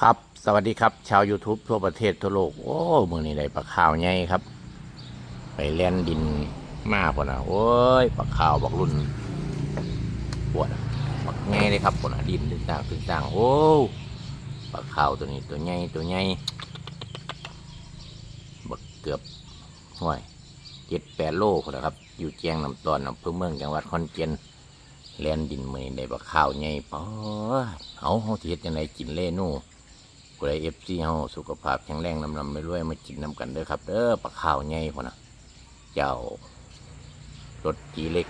ครับ สวัสดีครับ ชาว YouTube ทั่วประเทศทั่วโลก โอ้มือนี้ได้ปลาข่าวใหญ่ครับ ไปเล่นดินมาพอนะโอ้ยปลาข่าวบักรุ่นปวดอะบักใหญ่เลยครับพอนะดินตึงต่างตึงต่างโอ้ปลาข่าวตัวนี้ตัวใหญ่ตัวใหญ่บักเกือบห้วยเจ็ดแปดโลพอนะครับ อยู่แจ้งน้ำตอนอำเภอเมืองจังหวัดขอนแก่นแล่นดินมือนี้ได้บักข้าวใหญ่ปอเอาเฮาสิเฮ็ดจังไดกินเล่นู่ กูได้ FC เฮาสุขภาพแข็งแรงลำลำรวยมากินนํกันเด้อครับเด้อบักข้าวใหญ่พุ่นน่ะเจ้ารถจีเล็ก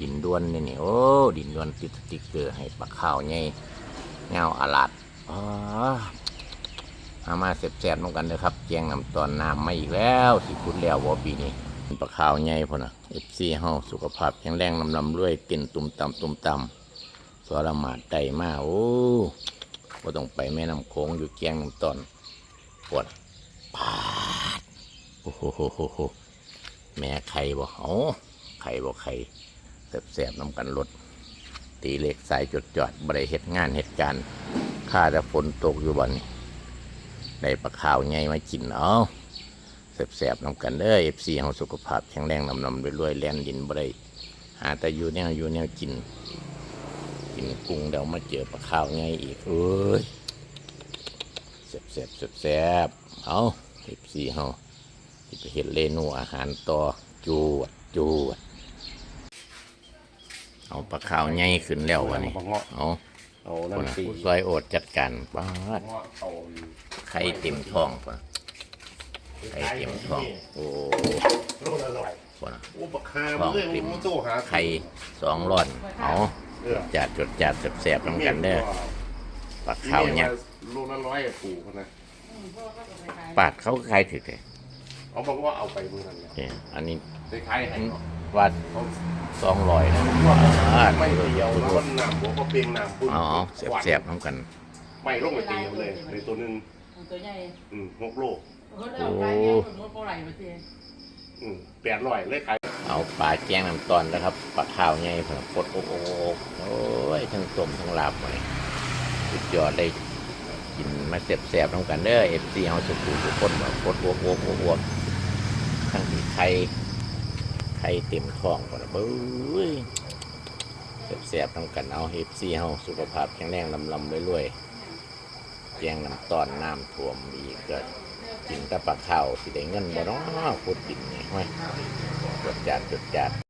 ดินด้วนนี่นี่โอ้ดินด้วนติดสติ๊กเกอร์ให้บักข้าวใหญ่เงาอาลาดอ๋อเอามาแซ่บๆนำกันเด้อครับแจงน้ำตอนน้ำมาอีกแล้วสิคุณแล้วบ่ปีนี้ปลาขาวใหญ่พุ่นน่ะเอฟซีเฮาสุขภาพแข็งแรงลำลำรวยเต้นตุ่มต่ำตุ่มต่ำสวรมาดไตมากโอ้ ก็ต้องไปแม่น้ำโขงอยู่แกงน้ำตอนปวดปาดโอ้โหโหโหโหแม่ไข่บ่เอาไข่บ่ไข่แสบๆน้ำกันรถตีเหล็กสายจดจอดบริเหตุงานเหตุการณ์ข้าแต่ฝนตกอยู่บ่นี่ได้ปลาขาวใหญ่มากินเอาแสบๆนำกันเด้อเอฟซีเฮาสุขภาพแข็งแรงนำนำรวยแล่นดินบ่ได้หาแต่อยู่แนวอยู่แนวกิน กินกุ้งเดี๋ยวมาเจอปลาข้าวไงอีกเอ้ยแสบแสบแสบแสบๆเอาเอฟซีเฮาที่ไปเห็นเมนูอาหารต่อจูดจูดเอาปลาข้าวใหญ่ขึ้นแล้ววะนี่บักเงาะเอาเอาคนน้ำน่ะตีผู้ซอยโอดจัดการบ้าดเงาะเอาไข่เต็มท้องปะไข่เต็มท้องโอ้โลละร้อยคนน่ะโอ้บักฮามันเรื่องมันโตหาไข่สองร้อนเอาเออ จัดจดจัดแสบๆน้ำกันเด้อปากข้าวเนี่ยโลละร้อยอะปู่เขานะปาดเขาขายถือเลยเอาบอกว่าเอาไปมือนั่นเนี่ยเนี่ยอันนี้ได้ขายให้เขาว่าเขาสองร้อยนะว่าไม่ไม่เดียวรู้แล้วรมัถนน้ำหัวก็เปลียงน้ำปุ่นอ๋อแสบๆน้ำกันไม่ลงไปตีเอาเลยในตัวหนึงตัวใหญ่อืมหกโลเขาเอาไปเนี่ยมันก็ไหลมาสิอืมแปดร้อยเลยขาย เอาปลาแจ้งน้ำตอนนะครับปลาข้าวไงผมกดโอ้โหโอ้ยทั้งต้มทั้งลาบเลยสุดยอดได้กินมาแสบๆน้ำกันเด้อเอฟซีเอาสุกุทุกคนมากดอ้วกอ้วกอ้วกอ้วกทั้งที่ไข่ไข่เต็มท้องก่อนเบ้ยแสบๆน้ำกันเอาเฮฟซีเฮาสุขภาพแข็งแรงลำลำรวยๆแจ้งน้ำตอนน้ำท่วมอีกเกิดกินตะปลาข้าวสิได้เงินบ่เนาะขุดกินนี่ห้อยจดจัดจดจัด